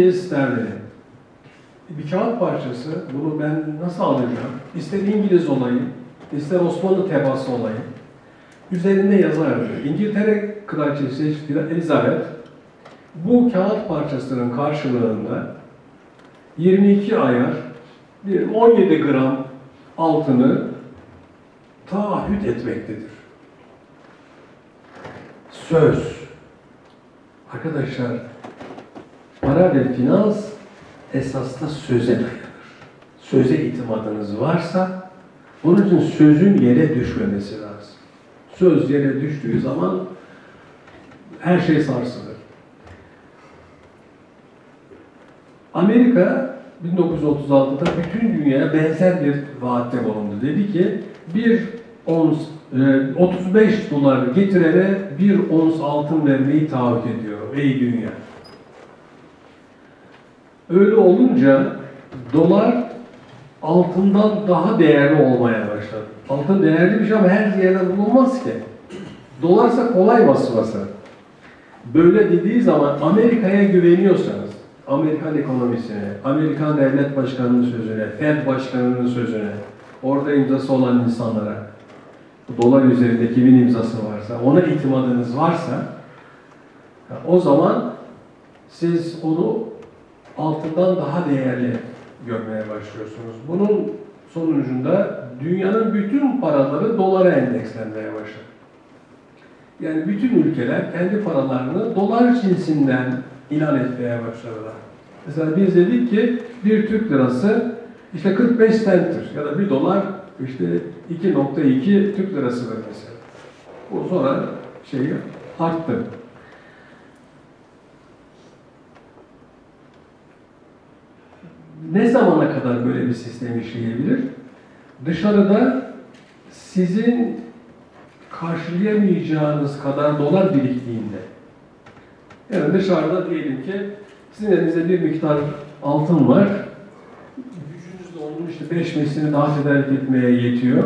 sterlini. Bir kağıt parçası, bunu ben nasıl alacağım? İster İngiliz olayım, ister Osmanlı tebaası olayım. Üzerinde yazardı. İngiltere Kraliçesi Elizabeth bu kağıt parçasının karşılığında 22 ayar, bir 17 gram altını taahhüt etmektedir. Söz. Arkadaşlar, para ve finans esasında söze dayanır. Söze itimadınız varsa, bunun için sözün yere düşmemesi lazım. Söz yere düştüğü zaman her şey sarsılır. Amerika 1936'da bütün dünyaya benzer bir vaatte bulundu. Dedi ki bir ons, e, 35 dolar getirene bir ons altın vermeyi taahhüt ediyorum ey dünya. Öyle olunca dolar altından daha değerli olmaya başladı. Altın değerli bir şey ama her yerde bulunmaz ki. Dolarsa kolay basması. Böyle dediği zaman Amerika'ya güveniyorsanız, Amerikan ekonomisine, Amerikan devlet başkanının sözüne, Fed başkanının sözüne, orada imzası olan insanlara, dolar üzerinde kimin imzası varsa, ona itimadınız varsa, o zaman siz onu altından daha değerli görmeye başlıyorsunuz. Bunun sonucunda dünyanın bütün paraları dolara endekslenmeye başladı. Yani bütün ülkeler kendi paralarını dolar cinsinden ilan etmeye başladılar. Mesela biz dedik ki bir Türk lirası işte 45 centtir ya da bir dolar işte 2.2 Türk lirasıdır mesela. Bu sonra şey arttı. Ne zamana kadar böyle bir sistem işleyebilir? Dışarıda sizin karşılayamayacağınız kadar dolar biriktiğinde. Yani dışarıda diyelim ki sizin elinizde bir miktar altın var. Gücünüzle onun işte beş mislini daha tedarik etmeye yetiyor.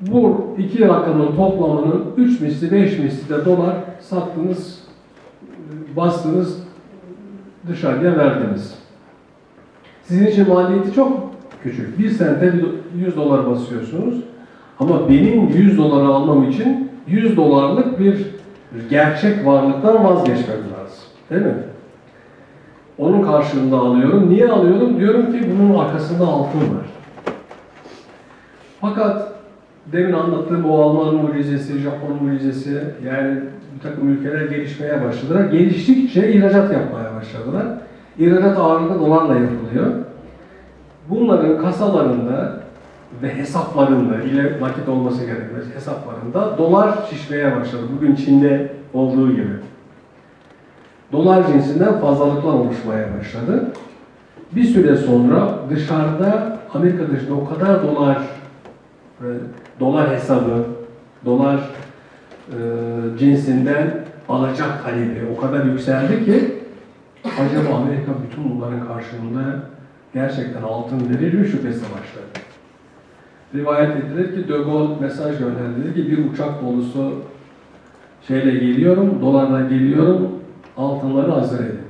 Bu iki rakamın toplamının üç misli, beş misli de dolar sattınız, bastınız, dışarıya verdiniz. Sizin için maliyeti çok küçük. Bir sente 100 dolar basıyorsunuz. Ama benim 100 doları almam için 100 dolarlık bir gerçek varlıktan vazgeçmem lazım. Değil mi? Onun karşılığında alıyorum. Niye alıyorum? Diyorum ki bunun arkasında altın var. Fakat demin anlattığım o Alman mucizesi, Japon mucizesi yani bir takım ülkeler gelişmeye başladılar. Geliştikçe ihracat yapmaya başladılar. İhracat ağırlıklı dolarla yapılıyor. Bunların kasalarında ve hesaplarında, ile nakit olması gerekmez hesaplarında dolar şişmeye başladı. Bugün Çin'de olduğu gibi. Dolar cinsinden fazlalıklar oluşmaya başladı. Bir süre sonra dışarıda, Amerika dışında o kadar dolar, e, dolar hesabı, dolar e, cinsinden alacak talebi o kadar yükseldi ki acaba Amerika bütün bunların karşılığında gerçekten altın verir mi şüphesi başladı. Rivayet edilir ki De Gaulle mesaj gönderdi. Ki bir uçak dolusu şeyle geliyorum, dolarla geliyorum, altınları hazır edin.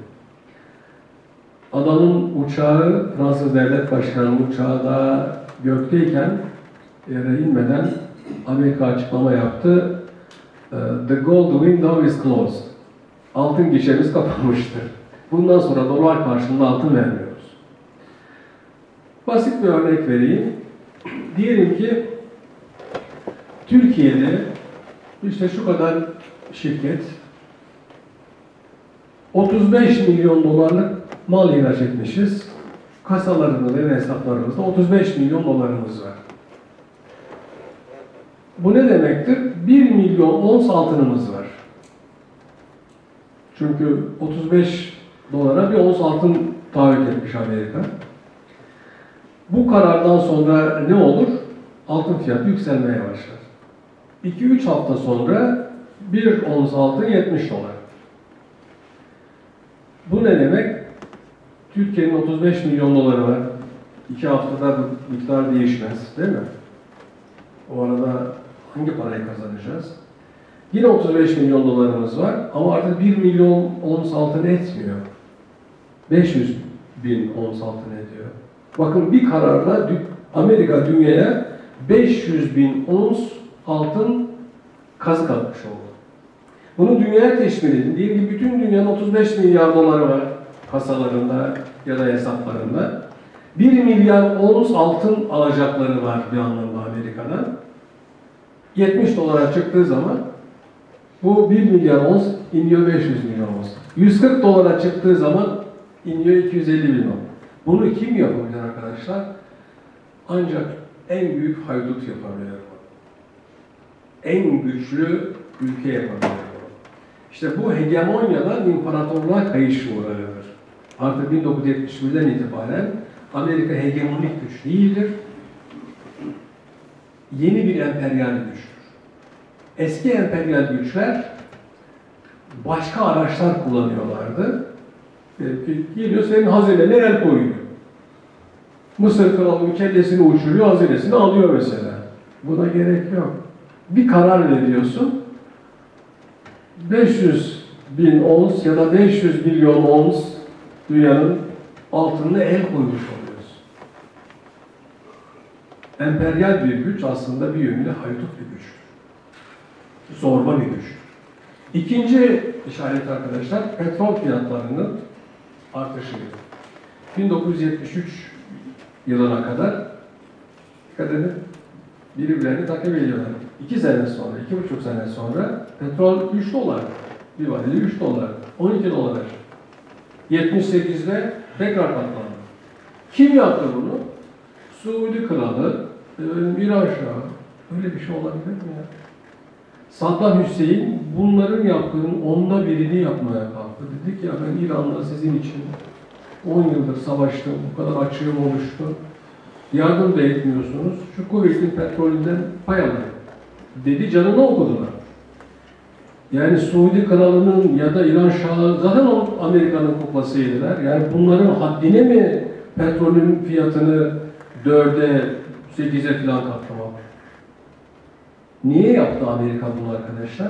Adamın uçağı, Fransız Devlet Başkanı'nın uçağı daha gökteyken, yere inmeden Amerika açıklama yaptı. Ee, The gold window is closed. Altın gişemiz kapanmıştır. Bundan sonra dolar karşılığında altın vermiyoruz. Basit bir örnek vereyim. Diyelim ki Türkiye'de işte şu kadar şirket 35 milyon dolarlık mal ihraç etmişiz. Kasalarında ve hesaplarımızda 35 milyon dolarımız var. Bu ne demektir? 1 milyon ons altınımız var. Çünkü 35 dolara bir ons altın taahhüt etmiş Amerika. Bu karardan sonra ne olur? Altın fiyatı yükselmeye başlar. 2-3 hafta sonra bir ons altın 70 dolar. Bu ne demek? Türkiye'nin 35 milyon doları var. 2 haftada bu miktar değişmez, değil mi? O arada hangi parayı kazanacağız? Yine 35 milyon dolarımız var ama artık 1 milyon ons altın etmiyor. 500 bin ons altın ediyor. Bakın bir kararla Amerika dünyaya 500 bin ons altın kazık atmış oldu. Bunu dünyaya teşmil edin. Diyelim ki bütün dünyanın 35 milyar doları var kasalarında ya da hesaplarında. 1 milyar ons altın alacakları var bir anlamda Amerika'dan. 70 dolara çıktığı zaman bu 1 milyar ons iniyor 500 milyon ons. 140 dolara çıktığı zaman iniyor 250 milyon. Bunu kim yapabilir arkadaşlar? Ancak en büyük haydut yapabilir. En güçlü ülke yapabilir. İşte bu hegemonyadan imparatorluğa kayış uğrarıdır. Artık 1971'den itibaren Amerika hegemonik güç değildir. Yeni bir emperyal güçtür. Eski emperyal güçler başka araçlar kullanıyorlardı. Geliyor senin hazinene el koyuyor. Mısır kralının kellesini uçuruyor, hazinesini alıyor mesela. Buna gerek yok. Bir karar veriyorsun. 500 bin ons ya da 500 milyon ons dünyanın altınına el koymuş oluyorsun. Emperyal bir güç aslında bir yönüyle haydut bir güçtür. Zorba bir güç. İkinci işaret arkadaşlar petrol fiyatlarının artışıydı. 1973 yılına kadar dikkat edin birbirlerini takip ediyorlar. İki sene sonra, iki buçuk sene sonra petrol 3 dolar. Bir varili 3 dolar. 12 dolar. 78'de tekrar patladı. Kim yaptı bunu? Suudi Kralı, e, İran Şahı. Öyle bir şey olabilir mi ya? Saddam Hüseyin bunların yaptığının onda birini yapmaya kalktı. Dedi ki ya ben İran'la sizin için 10 yıldır savaştım, bu kadar açığım oluştu. Yardım da etmiyorsunuz. Şu kuvvetin petrolünden pay alın. Dedi canını okudular. Yani Suudi Kralı'nın ya da İran Şahı zaten o Amerika'nın kuklasıydılar. Yani bunların haddine mi petrolün fiyatını dörde, sekize falan katlamak? Niye yaptı Amerika bunu arkadaşlar?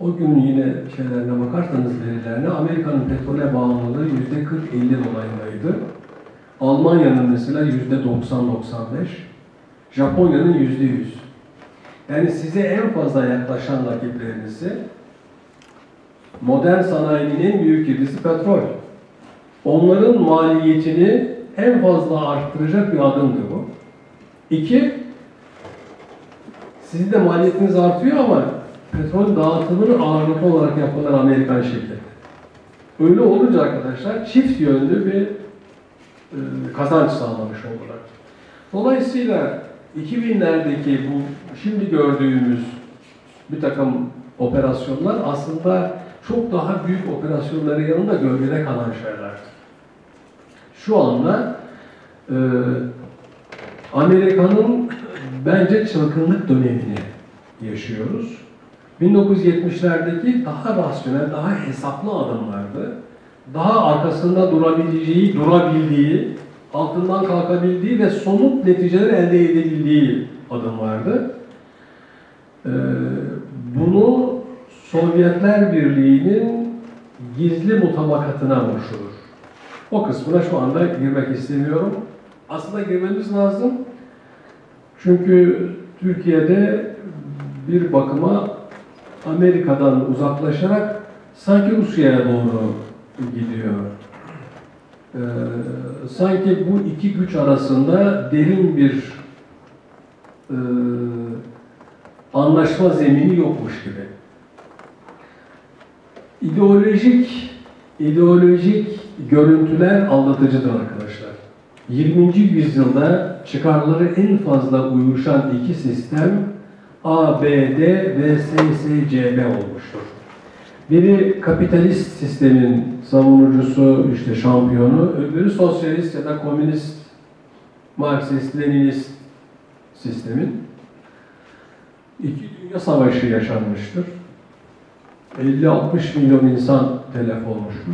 O gün yine şeylerine bakarsanız verilerine Amerika'nın petrole bağımlılığı yüzde 40-50 dolayındaydı. Almanya'nın mesela yüzde 90-95, Japonya'nın yüzde 100. Yani size en fazla yaklaşan rakiplerinizi modern sanayinin en büyük girdisi petrol. Onların maliyetini en fazla arttıracak bir adımdı bu. İki, sizin de maliyetiniz artıyor ama petrol dağıtımını ağırlıklı olarak yapanlar Amerikan şirketi. Öyle olunca arkadaşlar çift yönlü bir e, kazanç sağlamış oldular. Dolayısıyla 2000'lerdeki bu şimdi gördüğümüz bir takım operasyonlar aslında çok daha büyük operasyonların yanında gölgede kalan şeyler. Şu anda e, Amerika'nın bence çılgınlık dönemini yaşıyoruz. 1970'lerdeki daha rasyonel, daha hesaplı adımlardı. Daha arkasında durabileceği, durabildiği, altından kalkabildiği ve somut neticeler elde edebildiği adımlardı. Ee, bunu Sovyetler Birliği'nin gizli mutabakatına borçludur. O kısmına şu anda girmek istemiyorum. Aslında girmemiz lazım. Çünkü Türkiye'de bir bakıma Amerika'dan uzaklaşarak sanki Rusya'ya doğru gidiyor. Ee, sanki bu iki güç arasında derin bir e, anlaşma zemini yokmuş gibi. İdeolojik ideolojik görüntüler aldatıcıdır arkadaşlar. 20. yüzyılda çıkarları en fazla uyuşan iki sistem ABD ve SSCB olmuştur. Biri kapitalist sistemin savunucusu, işte şampiyonu, öbürü sosyalist ya da komünist, Marksist, Leninist sistemin. İki dünya savaşı yaşanmıştır. 50-60 milyon insan telef olmuştur.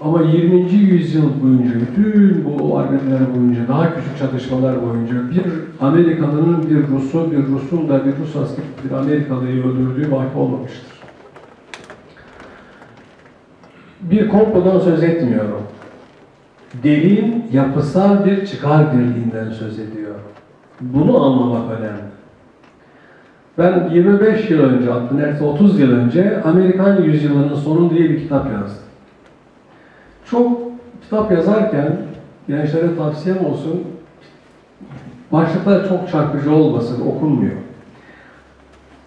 Ama 20. yüzyıl boyunca, bütün bu arbedeler boyunca, daha küçük çatışmalar boyunca bir Amerikalı'nın bir Rus'u, bir Rus'un da bir Rus asker, bir Amerikalıyı öldürdüğü vaki olmamıştır. bir komplodan söz etmiyorum. Derin, yapısal bir çıkar birliğinden söz ediyor. Bunu anlamak önemli. Ben 25 yıl önce, hatta neredeyse 30 yıl önce Amerikan Yüzyılının Sonu diye bir kitap yazdım. Çok kitap yazarken gençlere tavsiyem olsun, başlıklar çok çarpıcı olmasın, okunmuyor.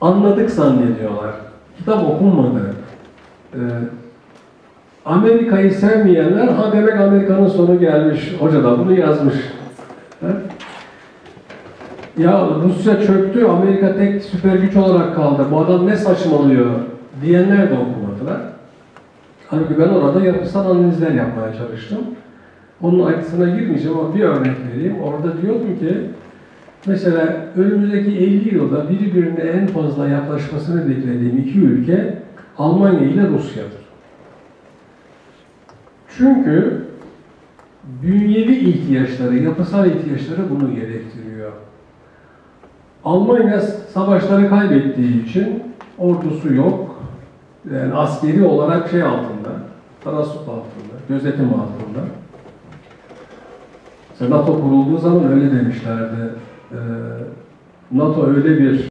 Anladık zannediyorlar. Kitap okunmadı. Ee, Amerika'yı sevmeyenler, ha demek Amerika'nın sonu gelmiş, hoca da bunu yazmış. Ha? Ya Rusya çöktü, Amerika tek süper güç olarak kaldı, bu adam ne saçmalıyor diyenler de okumadılar. Halbuki ben orada yapısal analizler yapmaya çalıştım. Onun ayrıntısına girmeyeceğim ama bir örnek vereyim. Orada diyordum ki, mesela önümüzdeki 50 yılda birbirine en fazla yaklaşmasını beklediğim iki ülke Almanya ile Rusya'dır. Çünkü bünyevi ihtiyaçları, yapısal ihtiyaçları bunu gerektiriyor. Almanya savaşları kaybettiği için ordusu yok. Yani askeri olarak şey altında, tarasut altında, gözetim altında. Mesela NATO kurulduğu zaman öyle demişlerdi. Ee, NATO öyle bir